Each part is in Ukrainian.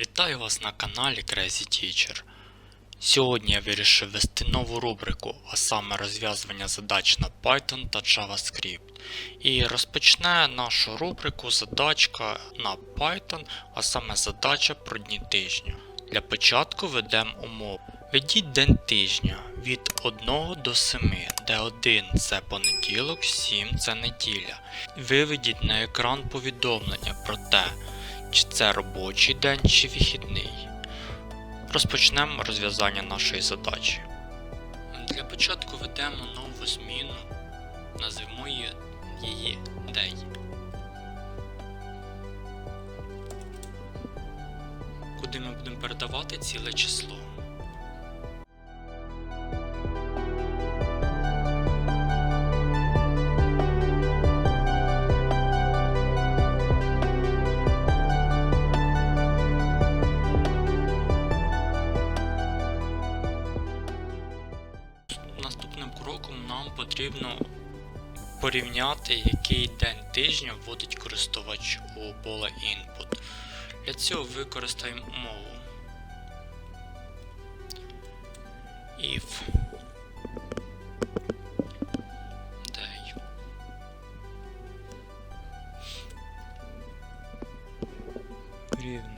Вітаю вас на каналі Crazy Teacher. Сьогодні я вирішив ввести нову рубрику, а саме розв'язування задач на Python та JavaScript. І розпочне нашу рубрику задачка на Python, а саме задача про дні тижня. Для початку ведемо умову. Введіть день тижня від 1 до 7, де 1 це понеділок, 7 це неділя. Виведіть на екран повідомлення про те, чи це робочий день чи вихідний. Розпочнемо розв'язання нашої задачі. Для початку ведемо нову зміну, назвемо її, день. Куди ми будемо передавати ціле число. Наступним кроком нам потрібно порівняти, який день тижня вводить користувач у поле Input. Для цього використаємо мову. If day рівний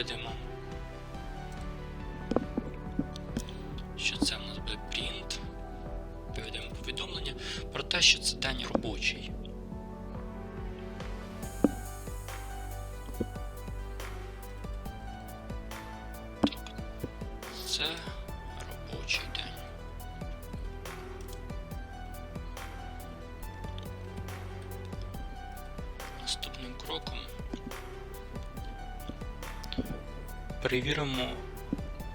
виведемо, що це в нас буде print. Виведемо повідомлення про те, що це день робочий. Це робочий день. Наступним кроком Перевіримо,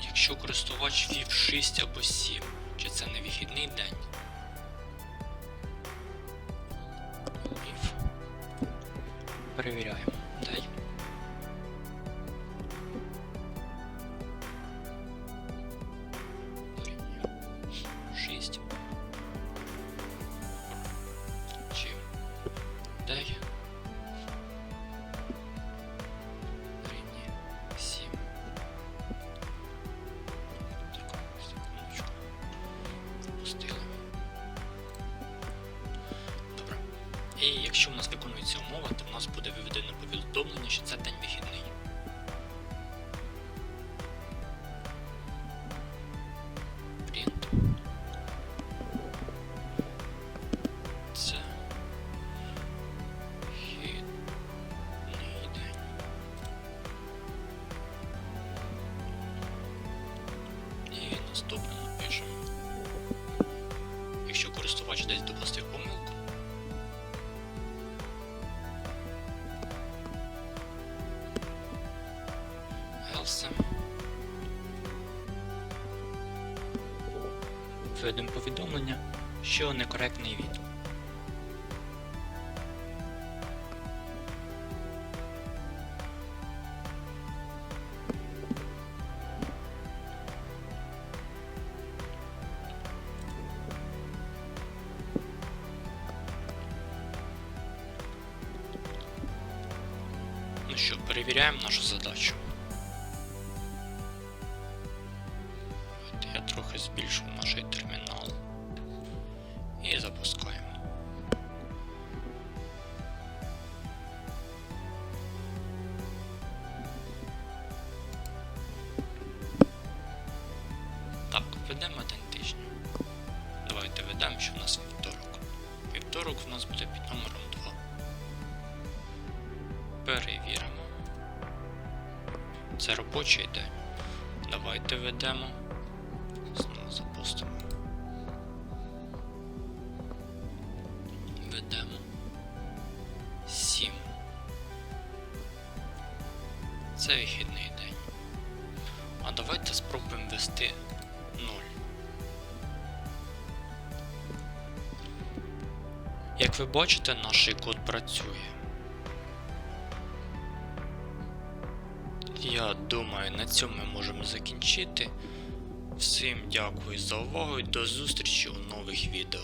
якщо користувач ввів 6 або 7, чи це не вихідний день. Перевіряємо. Дай. Дорівнює 6. Чи дай. Якщо в нас виконується умова, то в нас буде виведено повідомлення, що це день вихідний. Else. Введемо повідомлення, що некоректний відповідь. Ну що, перевіряємо нашу задачу. Трохи збільшу наш термінал і запускаємо. Так, ведемо день тижня. Давайте ведемо, що в нас вівторок. Вівторок в нас буде під номером 2. Перевіримо. Це робочий день. Давайте ведемо. Запустимо. Ведемо. 7. Це вихідний день. А давайте спробуємо ввести 0. Як ви бачите, наш код працює. Я думаю, на цьому ми можемо закінчити. Всім дякую за увагу і до зустрічі у нових відео.